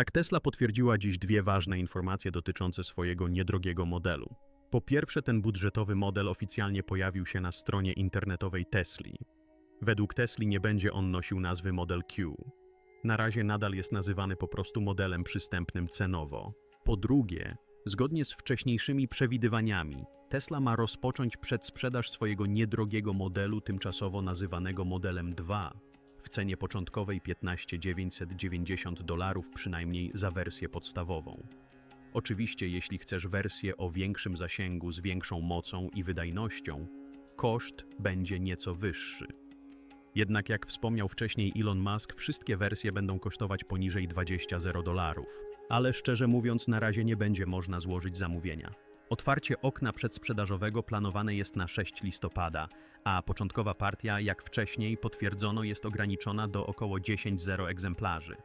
Tak Tesla potwierdziła dziś dwie ważne informacje dotyczące swojego niedrogiego modelu. Po pierwsze, ten budżetowy model oficjalnie pojawił się na stronie internetowej Tesli. Według Tesli nie będzie on nosił nazwy Model Q. Na razie nadal jest nazywany po prostu modelem przystępnym cenowo. Po drugie, zgodnie z wcześniejszymi przewidywaniami, Tesla ma rozpocząć przedsprzedaż swojego niedrogiego modelu tymczasowo nazywanego modelem 2 w cenie początkowej 15 990 dolarów przynajmniej za wersję podstawową. Oczywiście, jeśli chcesz wersję o większym zasięgu z większą mocą i wydajnością, koszt będzie nieco wyższy. Jednak jak wspomniał wcześniej Elon Musk, wszystkie wersje będą kosztować poniżej 20 dolarów. Ale szczerze mówiąc, na razie nie będzie można złożyć zamówienia. Otwarcie okna przedsprzedażowego planowane jest na 6 listopada, a początkowa partia, jak wcześniej potwierdzono, jest ograniczona do około 10 zero egzemplarzy.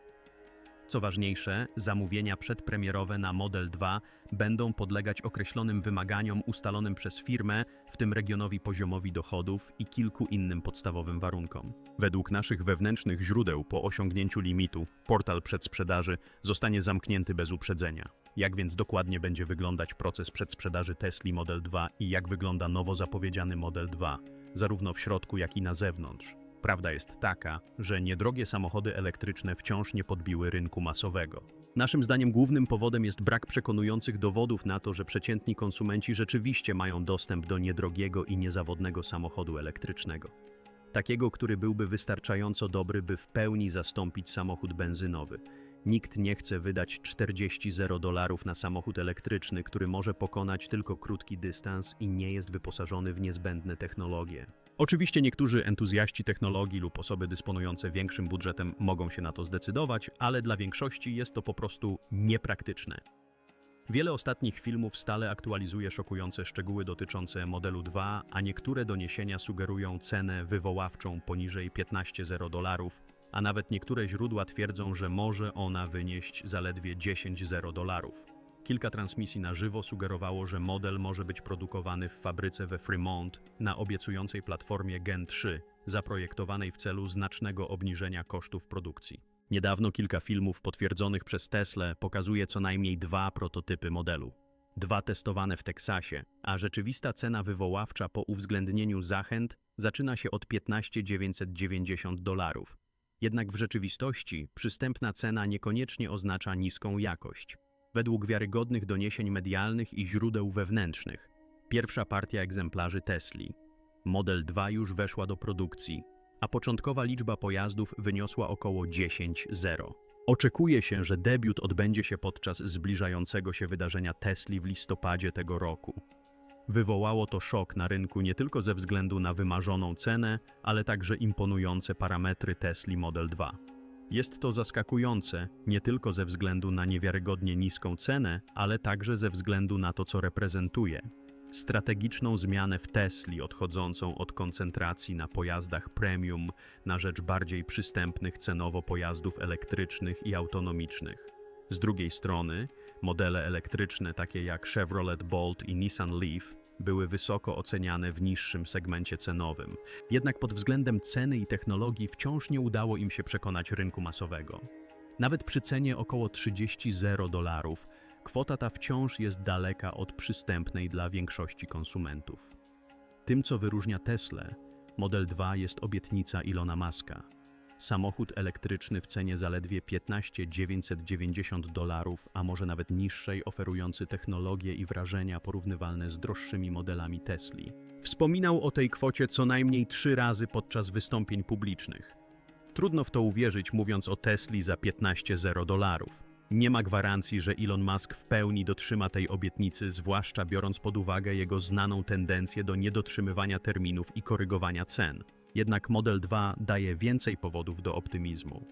Co ważniejsze, zamówienia przedpremierowe na Model 2 będą podlegać określonym wymaganiom ustalonym przez firmę, w tym regionowi poziomowi dochodów i kilku innym podstawowym warunkom. Według naszych wewnętrznych źródeł po osiągnięciu limitu portal przedsprzedaży zostanie zamknięty bez uprzedzenia. Jak więc dokładnie będzie wyglądać proces przedsprzedaży Tesla Model 2 i jak wygląda nowo zapowiedziany Model 2, zarówno w środku, jak i na zewnątrz? Prawda jest taka, że niedrogie samochody elektryczne wciąż nie podbiły rynku masowego. Naszym zdaniem głównym powodem jest brak przekonujących dowodów na to, że przeciętni konsumenci rzeczywiście mają dostęp do niedrogiego i niezawodnego samochodu elektrycznego. Takiego, który byłby wystarczająco dobry, by w pełni zastąpić samochód benzynowy. Nikt nie chce wydać 40 0 dolarów na samochód elektryczny, który może pokonać tylko krótki dystans i nie jest wyposażony w niezbędne technologie. Oczywiście niektórzy entuzjaści technologii lub osoby dysponujące większym budżetem mogą się na to zdecydować, ale dla większości jest to po prostu niepraktyczne. Wiele ostatnich filmów stale aktualizuje szokujące szczegóły dotyczące modelu 2, a niektóre doniesienia sugerują cenę wywoławczą poniżej 15 0 dolarów, a nawet niektóre źródła twierdzą, że może ona wynieść zaledwie 10 0 dolarów. Kilka transmisji na żywo sugerowało, że model może być produkowany w fabryce we Fremont na obiecującej platformie Gen 3, zaprojektowanej w celu znacznego obniżenia kosztów produkcji. Niedawno kilka filmów potwierdzonych przez Tesla pokazuje co najmniej dwa prototypy modelu. Dwa testowane w Teksasie, a rzeczywista cena wywoławcza po uwzględnieniu zachęt zaczyna się od 15 990 dolarów. Jednak w rzeczywistości przystępna cena niekoniecznie oznacza niską jakość. Według wiarygodnych doniesień medialnych i źródeł wewnętrznych, pierwsza partia egzemplarzy Tesli, Model 2 już weszła do produkcji, a początkowa liczba pojazdów wyniosła około 10-0. Oczekuje się, że debiut odbędzie się podczas zbliżającego się wydarzenia Tesli w listopadzie tego roku. Wywołało to szok na rynku nie tylko ze względu na wymarzoną cenę, ale także imponujące parametry Tesla Model 2. Jest to zaskakujące nie tylko ze względu na niewiarygodnie niską cenę, ale także ze względu na to, co reprezentuje. Strategiczną zmianę w Tesli odchodzącą od koncentracji na pojazdach premium na rzecz bardziej przystępnych cenowo pojazdów elektrycznych i autonomicznych. Z drugiej strony, modele elektryczne takie jak Chevrolet Bolt i Nissan Leaf były wysoko oceniane w niższym segmencie cenowym. Jednak pod względem ceny i technologii wciąż nie udało im się przekonać rynku masowego. Nawet przy cenie około 30 0 dolarów, kwota ta wciąż jest daleka od przystępnej dla większości konsumentów. Tym, co wyróżnia Tesla, Model 2 jest obietnica Ilona Muska – Samochód elektryczny w cenie zaledwie 15 990 dolarów, a może nawet niższej, oferujący technologie i wrażenia porównywalne z droższymi modelami Tesli. Wspominał o tej kwocie co najmniej trzy razy podczas wystąpień publicznych. Trudno w to uwierzyć, mówiąc o Tesli za 15 0 dolarów. Nie ma gwarancji, że Elon Musk w pełni dotrzyma tej obietnicy, zwłaszcza biorąc pod uwagę jego znaną tendencję do niedotrzymywania terminów i korygowania cen. Jednak Model 2 daje więcej powodów do optymizmu.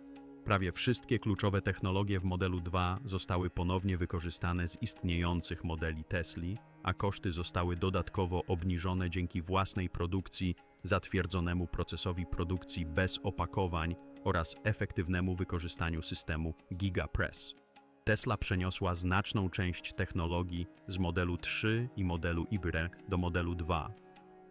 Prawie wszystkie kluczowe technologie w modelu 2 zostały ponownie wykorzystane z istniejących modeli Tesli, a koszty zostały dodatkowo obniżone dzięki własnej produkcji, zatwierdzonemu procesowi produkcji bez opakowań oraz efektywnemu wykorzystaniu systemu GigaPress. Tesla przeniosła znaczną część technologii z modelu 3 i modelu Ibre do modelu 2.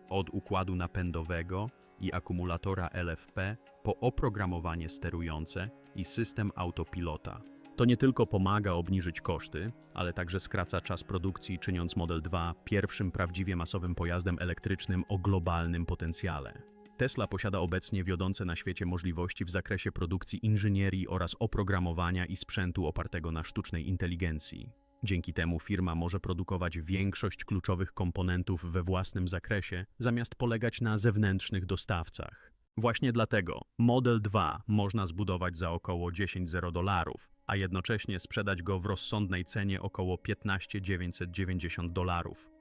Od układu napędowego i akumulatora LFP po oprogramowanie sterujące i system autopilota. To nie tylko pomaga obniżyć koszty, ale także skraca czas produkcji, czyniąc Model 2 pierwszym prawdziwie masowym pojazdem elektrycznym o globalnym potencjale. Tesla posiada obecnie wiodące na świecie możliwości w zakresie produkcji inżynierii oraz oprogramowania i sprzętu opartego na sztucznej inteligencji. Dzięki temu firma może produkować większość kluczowych komponentów we własnym zakresie, zamiast polegać na zewnętrznych dostawcach. Właśnie dlatego Model 2 można zbudować za około 10 dolarów, a jednocześnie sprzedać go w rozsądnej cenie około 15 990 dolarów.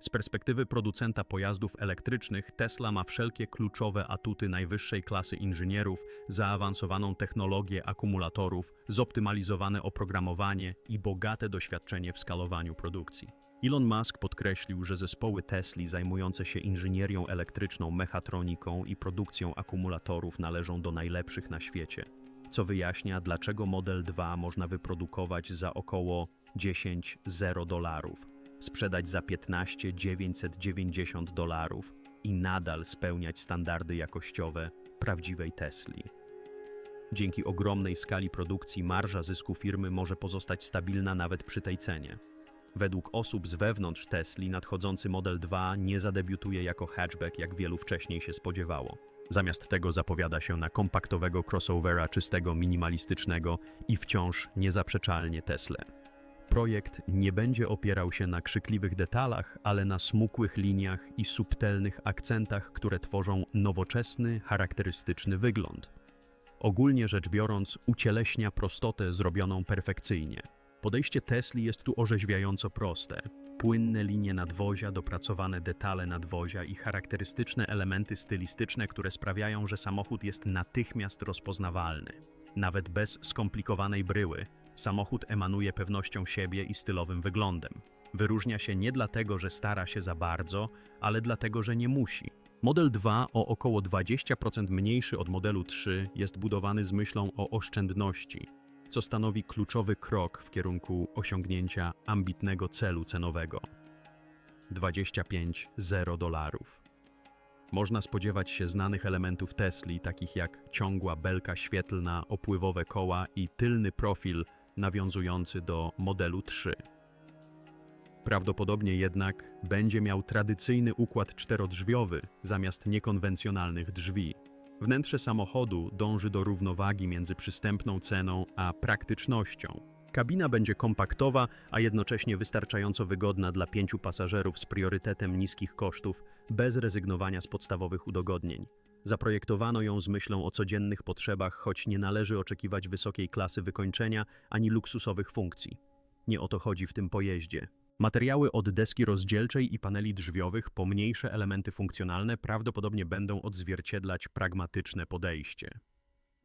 Z perspektywy producenta pojazdów elektrycznych Tesla ma wszelkie kluczowe atuty najwyższej klasy inżynierów, zaawansowaną technologię akumulatorów, zoptymalizowane oprogramowanie i bogate doświadczenie w skalowaniu produkcji. Elon Musk podkreślił, że zespoły Tesli zajmujące się inżynierią elektryczną, mechatroniką i produkcją akumulatorów należą do najlepszych na świecie, co wyjaśnia, dlaczego Model 2 można wyprodukować za około 10 0 dolarów sprzedać za 15 990 dolarów i nadal spełniać standardy jakościowe prawdziwej Tesli. Dzięki ogromnej skali produkcji marża zysku firmy może pozostać stabilna nawet przy tej cenie. Według osób z wewnątrz Tesli nadchodzący Model 2 nie zadebiutuje jako hatchback, jak wielu wcześniej się spodziewało. Zamiast tego zapowiada się na kompaktowego crossovera czystego, minimalistycznego i wciąż niezaprzeczalnie Tesla. Projekt nie będzie opierał się na krzykliwych detalach, ale na smukłych liniach i subtelnych akcentach, które tworzą nowoczesny, charakterystyczny wygląd. Ogólnie rzecz biorąc, ucieleśnia prostotę zrobioną perfekcyjnie. Podejście Tesli jest tu orzeźwiająco proste. Płynne linie nadwozia, dopracowane detale nadwozia i charakterystyczne elementy stylistyczne, które sprawiają, że samochód jest natychmiast rozpoznawalny. Nawet bez skomplikowanej bryły, Samochód emanuje pewnością siebie i stylowym wyglądem. Wyróżnia się nie dlatego, że stara się za bardzo, ale dlatego, że nie musi. Model 2 o około 20% mniejszy od modelu 3 jest budowany z myślą o oszczędności, co stanowi kluczowy krok w kierunku osiągnięcia ambitnego celu cenowego 25 0 dolarów. Można spodziewać się znanych elementów Tesli, takich jak ciągła belka świetlna, opływowe koła i tylny profil nawiązujący do modelu 3. Prawdopodobnie jednak będzie miał tradycyjny układ czterodrzwiowy zamiast niekonwencjonalnych drzwi. Wnętrze samochodu dąży do równowagi między przystępną ceną a praktycznością. Kabina będzie kompaktowa, a jednocześnie wystarczająco wygodna dla pięciu pasażerów z priorytetem niskich kosztów, bez rezygnowania z podstawowych udogodnień. Zaprojektowano ją z myślą o codziennych potrzebach, choć nie należy oczekiwać wysokiej klasy wykończenia ani luksusowych funkcji. Nie o to chodzi w tym pojeździe. Materiały od deski rozdzielczej i paneli drzwiowych po mniejsze elementy funkcjonalne prawdopodobnie będą odzwierciedlać pragmatyczne podejście.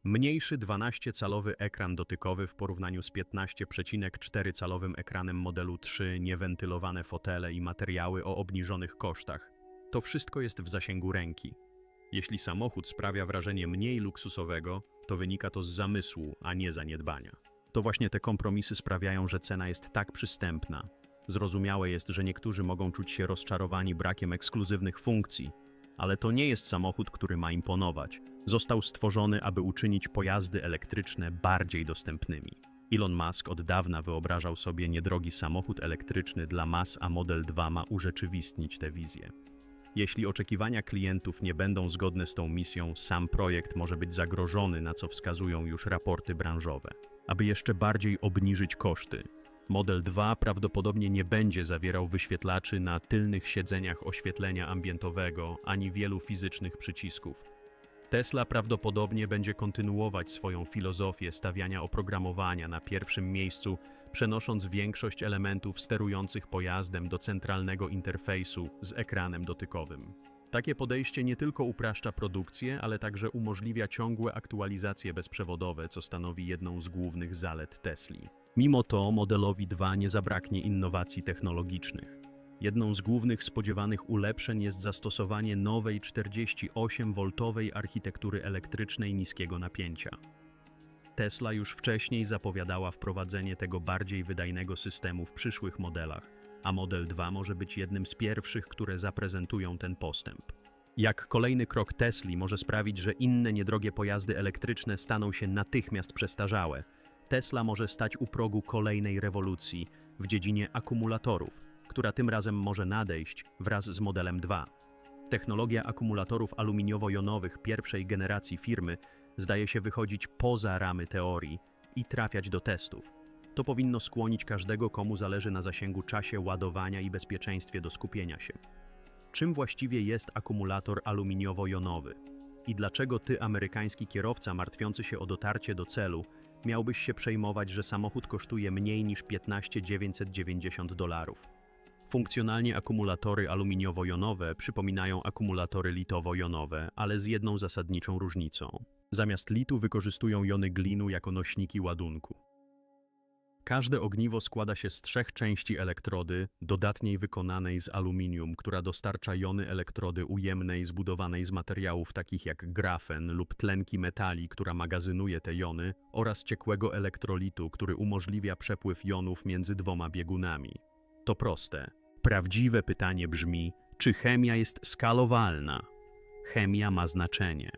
Mniejszy 12-calowy ekran dotykowy w porównaniu z 15,4-calowym ekranem modelu 3, niewentylowane fotele i materiały o obniżonych kosztach. To wszystko jest w zasięgu ręki. Jeśli samochód sprawia wrażenie mniej luksusowego, to wynika to z zamysłu, a nie zaniedbania. To właśnie te kompromisy sprawiają, że cena jest tak przystępna. Zrozumiałe jest, że niektórzy mogą czuć się rozczarowani brakiem ekskluzywnych funkcji, ale to nie jest samochód, który ma imponować. Został stworzony, aby uczynić pojazdy elektryczne bardziej dostępnymi. Elon Musk od dawna wyobrażał sobie niedrogi samochód elektryczny dla mas, a Model 2 ma urzeczywistnić tę wizję. Jeśli oczekiwania klientów nie będą zgodne z tą misją, sam projekt może być zagrożony, na co wskazują już raporty branżowe. Aby jeszcze bardziej obniżyć koszty, Model 2 prawdopodobnie nie będzie zawierał wyświetlaczy na tylnych siedzeniach oświetlenia ambientowego ani wielu fizycznych przycisków. Tesla prawdopodobnie będzie kontynuować swoją filozofię stawiania oprogramowania na pierwszym miejscu, przenosząc większość elementów sterujących pojazdem do centralnego interfejsu z ekranem dotykowym. Takie podejście nie tylko upraszcza produkcję, ale także umożliwia ciągłe aktualizacje bezprzewodowe, co stanowi jedną z głównych zalet Tesli. Mimo to modelowi 2 nie zabraknie innowacji technologicznych. Jedną z głównych spodziewanych ulepszeń jest zastosowanie nowej 48V architektury elektrycznej niskiego napięcia. Tesla już wcześniej zapowiadała wprowadzenie tego bardziej wydajnego systemu w przyszłych modelach, a Model 2 może być jednym z pierwszych, które zaprezentują ten postęp. Jak kolejny krok Tesli może sprawić, że inne niedrogie pojazdy elektryczne staną się natychmiast przestarzałe, Tesla może stać u progu kolejnej rewolucji w dziedzinie akumulatorów, która tym razem może nadejść wraz z modelem 2. Technologia akumulatorów aluminiowo-jonowych pierwszej generacji firmy zdaje się wychodzić poza ramy teorii i trafiać do testów. To powinno skłonić każdego, komu zależy na zasięgu czasie ładowania i bezpieczeństwie do skupienia się. Czym właściwie jest akumulator aluminiowo-jonowy? I dlaczego ty, amerykański kierowca martwiący się o dotarcie do celu, miałbyś się przejmować, że samochód kosztuje mniej niż 15 990 dolarów? Funkcjonalnie akumulatory aluminiowo-jonowe przypominają akumulatory litowo-jonowe, ale z jedną zasadniczą różnicą. Zamiast litu wykorzystują jony glinu jako nośniki ładunku. Każde ogniwo składa się z trzech części elektrody, dodatniej wykonanej z aluminium, która dostarcza jony elektrody ujemnej zbudowanej z materiałów takich jak grafen lub tlenki metali, która magazynuje te jony, oraz ciekłego elektrolitu, który umożliwia przepływ jonów między dwoma biegunami. To proste. Prawdziwe pytanie brzmi, czy chemia jest skalowalna? Chemia ma znaczenie.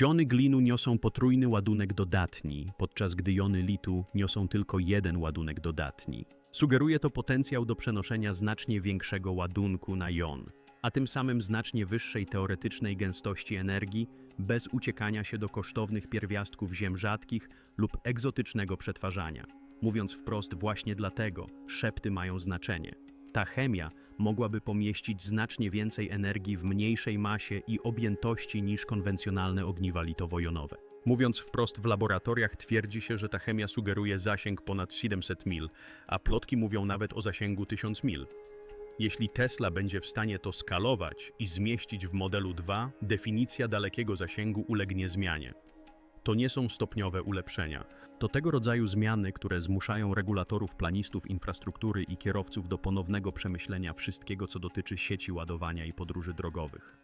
Jony glinu niosą potrójny ładunek dodatni, podczas gdy jony litu niosą tylko jeden ładunek dodatni. Sugeruje to potencjał do przenoszenia znacznie większego ładunku na jon, a tym samym znacznie wyższej teoretycznej gęstości energii, bez uciekania się do kosztownych pierwiastków ziem rzadkich lub egzotycznego przetwarzania. Mówiąc wprost, właśnie dlatego szepty mają znaczenie. Ta chemia mogłaby pomieścić znacznie więcej energii w mniejszej masie i objętości niż konwencjonalne ogniwa litowo-jonowe. Mówiąc wprost, w laboratoriach twierdzi się, że ta chemia sugeruje zasięg ponad 700 mil, a plotki mówią nawet o zasięgu 1000 mil. Jeśli Tesla będzie w stanie to skalować i zmieścić w modelu 2, definicja dalekiego zasięgu ulegnie zmianie. To nie są stopniowe ulepszenia. To tego rodzaju zmiany, które zmuszają regulatorów, planistów infrastruktury i kierowców do ponownego przemyślenia wszystkiego, co dotyczy sieci ładowania i podróży drogowych.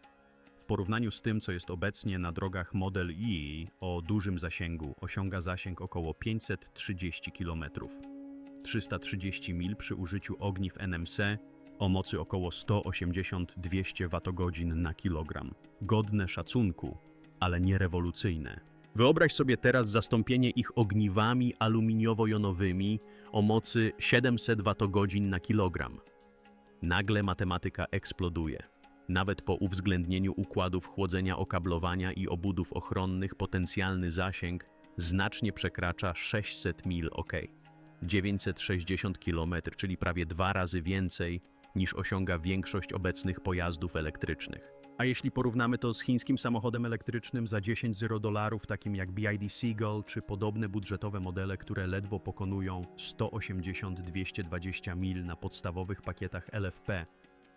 W porównaniu z tym, co jest obecnie na drogach Model E o dużym zasięgu, osiąga zasięg około 530 km. 330 mil przy użyciu ogniw NMC o mocy około 180-200 Wh na kilogram. Godne szacunku, ale nie rewolucyjne. Wyobraź sobie teraz zastąpienie ich ogniwami aluminiowo-jonowymi o mocy 700 Wh na kilogram. Nagle matematyka eksploduje. Nawet po uwzględnieniu układów chłodzenia okablowania i obudów ochronnych potencjalny zasięg znacznie przekracza 600 mil ok. 960 km, czyli prawie dwa razy więcej niż osiąga większość obecnych pojazdów elektrycznych. A jeśli porównamy to z chińskim samochodem elektrycznym za 10 0 dolarów, takim jak BID Seagull, czy podobne budżetowe modele, które ledwo pokonują 180-220 mil na podstawowych pakietach LFP,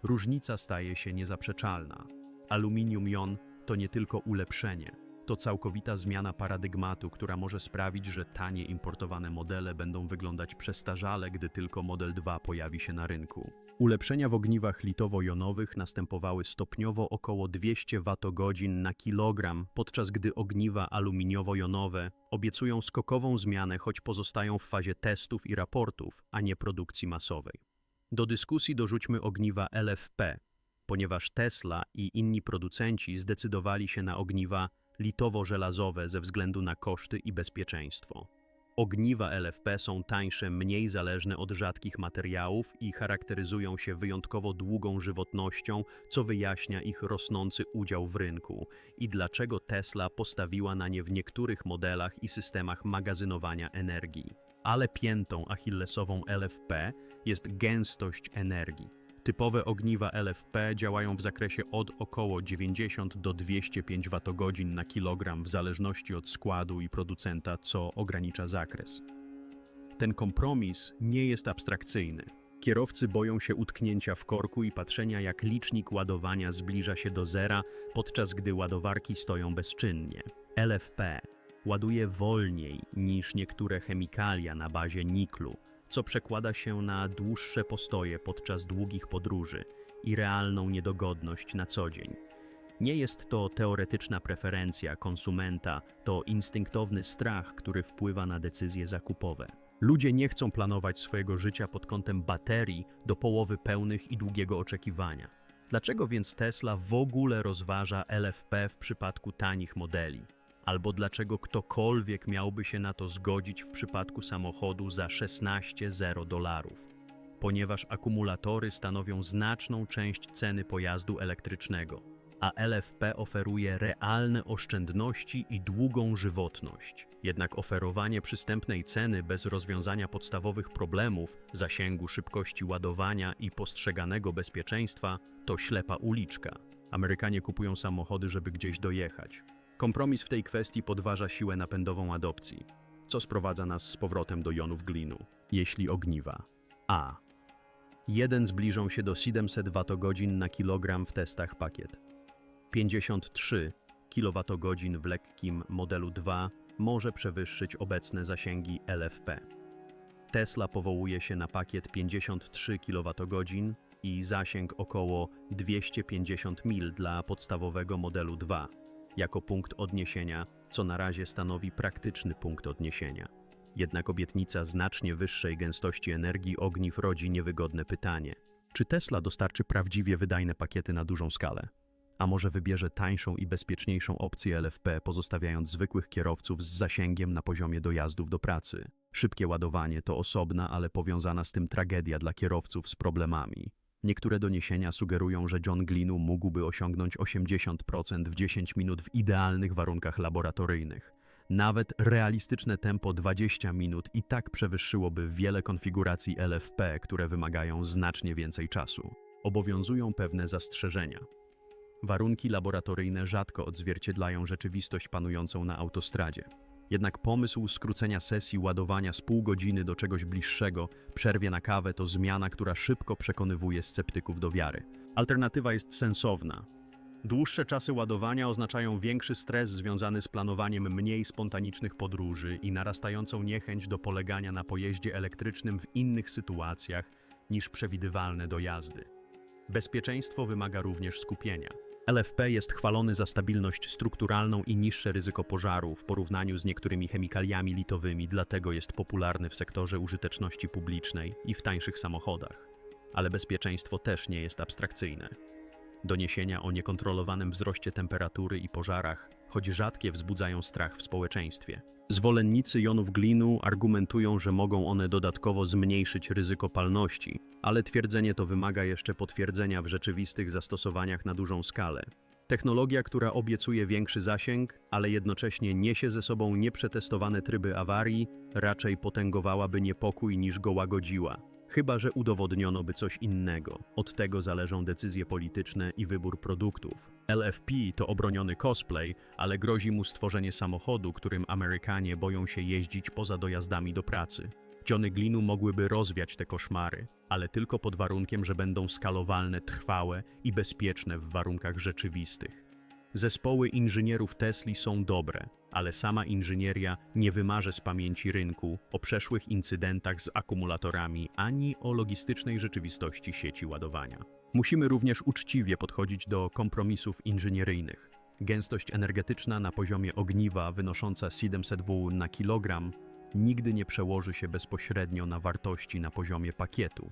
różnica staje się niezaprzeczalna. Aluminium jon to nie tylko ulepszenie, to całkowita zmiana paradygmatu, która może sprawić, że tanie importowane modele będą wyglądać przestarzale, gdy tylko Model 2 pojawi się na rynku. Ulepszenia w ogniwach litowo-jonowych następowały stopniowo około 200 Wh na kilogram, podczas gdy ogniwa aluminiowo-jonowe obiecują skokową zmianę, choć pozostają w fazie testów i raportów, a nie produkcji masowej. Do dyskusji dorzućmy ogniwa LFP, ponieważ Tesla i inni producenci zdecydowali się na ogniwa litowo-żelazowe ze względu na koszty i bezpieczeństwo. Ogniwa LFP są tańsze, mniej zależne od rzadkich materiałów i charakteryzują się wyjątkowo długą żywotnością, co wyjaśnia ich rosnący udział w rynku i dlaczego Tesla postawiła na nie w niektórych modelach i systemach magazynowania energii. Ale piętą achillesową LFP jest gęstość energii. Typowe ogniwa LFP działają w zakresie od około 90 do 205 Wh na kilogram w zależności od składu i producenta, co ogranicza zakres. Ten kompromis nie jest abstrakcyjny. Kierowcy boją się utknięcia w korku i patrzenia, jak licznik ładowania zbliża się do zera, podczas gdy ładowarki stoją bezczynnie. LFP ładuje wolniej niż niektóre chemikalia na bazie niklu, co przekłada się na dłuższe postoje podczas długich podróży i realną niedogodność na co dzień. Nie jest to teoretyczna preferencja konsumenta, to instynktowny strach, który wpływa na decyzje zakupowe. Ludzie nie chcą planować swojego życia pod kątem baterii do połowy pełnych i długiego oczekiwania. Dlaczego więc Tesla w ogóle rozważa LFP w przypadku tanich modeli? Albo dlaczego ktokolwiek miałby się na to zgodzić w przypadku samochodu za 16,0 dolarów. Ponieważ akumulatory stanowią znaczną część ceny pojazdu elektrycznego, a LFP oferuje realne oszczędności i długą żywotność. Jednak oferowanie przystępnej ceny bez rozwiązania podstawowych problemów, zasięgu, szybkości ładowania i postrzeganego bezpieczeństwa to ślepa uliczka. Amerykanie kupują samochody, żeby gdzieś dojechać. Kompromis w tej kwestii podważa siłę napędową adopcji, co sprowadza nas z powrotem do jonów glinu, jeśli ogniwa. A. 1 zbliżą się do 700 Wh na kilogram w testach pakiet. 53 kWh w lekkim modelu 2 może przewyższyć obecne zasięgi LFP. Tesla powołuje się na pakiet 53 kWh i zasięg około 250 mil dla podstawowego modelu 2 jako punkt odniesienia, co na razie stanowi praktyczny punkt odniesienia. Jednak obietnica znacznie wyższej gęstości energii ogniw rodzi niewygodne pytanie. Czy Tesla dostarczy prawdziwie wydajne pakiety na dużą skalę? A może wybierze tańszą i bezpieczniejszą opcję LFP, pozostawiając zwykłych kierowców z zasięgiem na poziomie dojazdów do pracy? Szybkie ładowanie to osobna, ale powiązana z tym tragedia dla kierowców z problemami. Niektóre doniesienia sugerują, że John Glinu mógłby osiągnąć 80% w 10 minut w idealnych warunkach laboratoryjnych. Nawet realistyczne tempo 20 minut i tak przewyższyłoby wiele konfiguracji LFP, które wymagają znacznie więcej czasu. Obowiązują pewne zastrzeżenia. Warunki laboratoryjne rzadko odzwierciedlają rzeczywistość panującą na autostradzie. Jednak pomysł skrócenia sesji ładowania z pół godziny do czegoś bliższego, przerwie na kawę, to zmiana, która szybko przekonywuje sceptyków do wiary. Alternatywa jest sensowna. Dłuższe czasy ładowania oznaczają większy stres związany z planowaniem mniej spontanicznych podróży i narastającą niechęć do polegania na pojeździe elektrycznym w innych sytuacjach niż przewidywalne dojazdy. Bezpieczeństwo wymaga również skupienia. LFP jest chwalony za stabilność strukturalną i niższe ryzyko pożaru w porównaniu z niektórymi chemikaliami litowymi, dlatego jest popularny w sektorze użyteczności publicznej i w tańszych samochodach. Ale bezpieczeństwo też nie jest abstrakcyjne. Doniesienia o niekontrolowanym wzroście temperatury i pożarach, choć rzadkie, wzbudzają strach w społeczeństwie. Zwolennicy jonów glinu argumentują, że mogą one dodatkowo zmniejszyć ryzyko palności, ale twierdzenie to wymaga jeszcze potwierdzenia w rzeczywistych zastosowaniach na dużą skalę. Technologia, która obiecuje większy zasięg, ale jednocześnie niesie ze sobą nieprzetestowane tryby awarii, raczej potęgowałaby niepokój niż go łagodziła. Chyba, że udowodniono by coś innego. Od tego zależą decyzje polityczne i wybór produktów. LFP to obroniony cosplay, ale grozi mu stworzenie samochodu, którym Amerykanie boją się jeździć poza dojazdami do pracy. Johnny Glinu mogłyby rozwiać te koszmary, ale tylko pod warunkiem, że będą skalowalne, trwałe i bezpieczne w warunkach rzeczywistych. Zespoły inżynierów Tesli są dobre, ale sama inżynieria nie wymarzy z pamięci rynku o przeszłych incydentach z akumulatorami ani o logistycznej rzeczywistości sieci ładowania. Musimy również uczciwie podchodzić do kompromisów inżynieryjnych. Gęstość energetyczna na poziomie ogniwa wynosząca 700 W na kilogram nigdy nie przełoży się bezpośrednio na wartości na poziomie pakietu.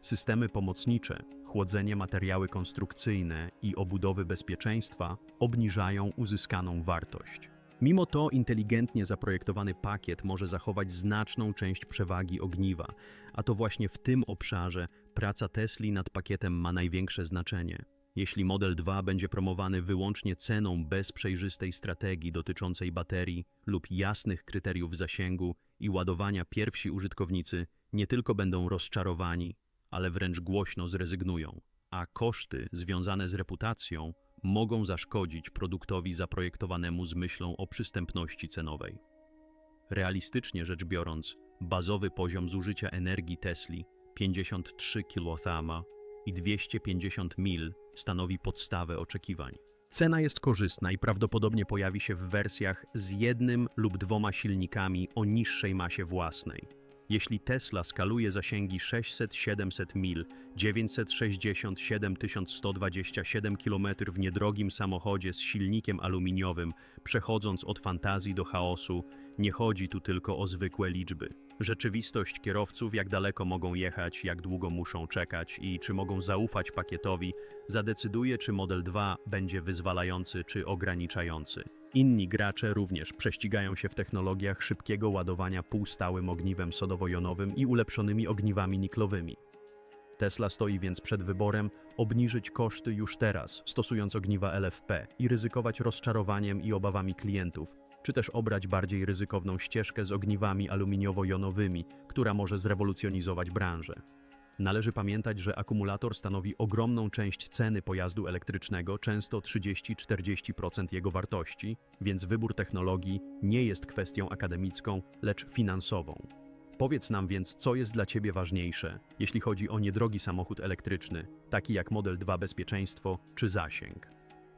Systemy pomocnicze, chłodzenie, materiały konstrukcyjne i obudowy bezpieczeństwa obniżają uzyskaną wartość. Mimo to inteligentnie zaprojektowany pakiet może zachować znaczną część przewagi ogniwa, a to właśnie w tym obszarze praca Tesli nad pakietem ma największe znaczenie. Jeśli Model 2 będzie promowany wyłącznie ceną bez przejrzystej strategii dotyczącej baterii lub jasnych kryteriów zasięgu i ładowania, pierwsi użytkownicy nie tylko będą rozczarowani, ale wręcz głośno zrezygnują, a koszty związane z reputacją mogą zaszkodzić produktowi zaprojektowanemu z myślą o przystępności cenowej. Realistycznie rzecz biorąc, bazowy poziom zużycia energii Tesli 53 kWh i 250 mil stanowi podstawę oczekiwań. Cena jest korzystna i prawdopodobnie pojawi się w wersjach z jednym lub dwoma silnikami o niższej masie własnej. Jeśli Tesla skaluje zasięgi 600-700 mil, 967 127 km w niedrogim samochodzie z silnikiem aluminiowym, przechodząc od fantazji do chaosu, nie chodzi tu tylko o zwykłe liczby. Rzeczywistość kierowców, jak daleko mogą jechać, jak długo muszą czekać i czy mogą zaufać pakietowi, zadecyduje, czy Model 2 będzie wyzwalający czy ograniczający. Inni gracze również prześcigają się w technologiach szybkiego ładowania półstałym ogniwem sodowo-jonowym i ulepszonymi ogniwami niklowymi. Tesla stoi więc przed wyborem obniżyć koszty już teraz, stosując ogniwa LFP i ryzykować rozczarowaniem i obawami klientów, czy też obrać bardziej ryzykowną ścieżkę z ogniwami aluminiowo-jonowymi, która może zrewolucjonizować branżę. Należy pamiętać, że akumulator stanowi ogromną część ceny pojazdu elektrycznego, często 30-40% jego wartości, więc wybór technologii nie jest kwestią akademicką, lecz finansową. Powiedz nam więc, co jest dla Ciebie ważniejsze, jeśli chodzi o niedrogi samochód elektryczny, taki jak Model 2 bezpieczeństwo czy zasięg.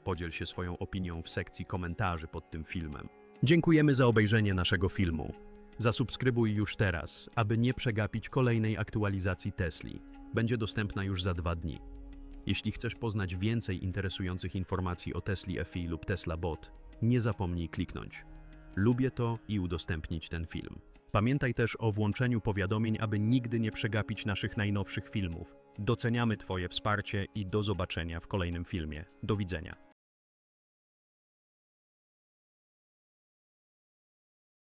Podziel się swoją opinią w sekcji komentarzy pod tym filmem. Dziękujemy za obejrzenie naszego filmu. Zasubskrybuj już teraz, aby nie przegapić kolejnej aktualizacji Tesli. Będzie dostępna już za dwa dni. Jeśli chcesz poznać więcej interesujących informacji o Tesli FI lub Tesla Bot, nie zapomnij kliknąć. Lubię to i udostępnić ten film. Pamiętaj też o włączeniu powiadomień, aby nigdy nie przegapić naszych najnowszych filmów. Doceniamy Twoje wsparcie i do zobaczenia w kolejnym filmie. Do widzenia.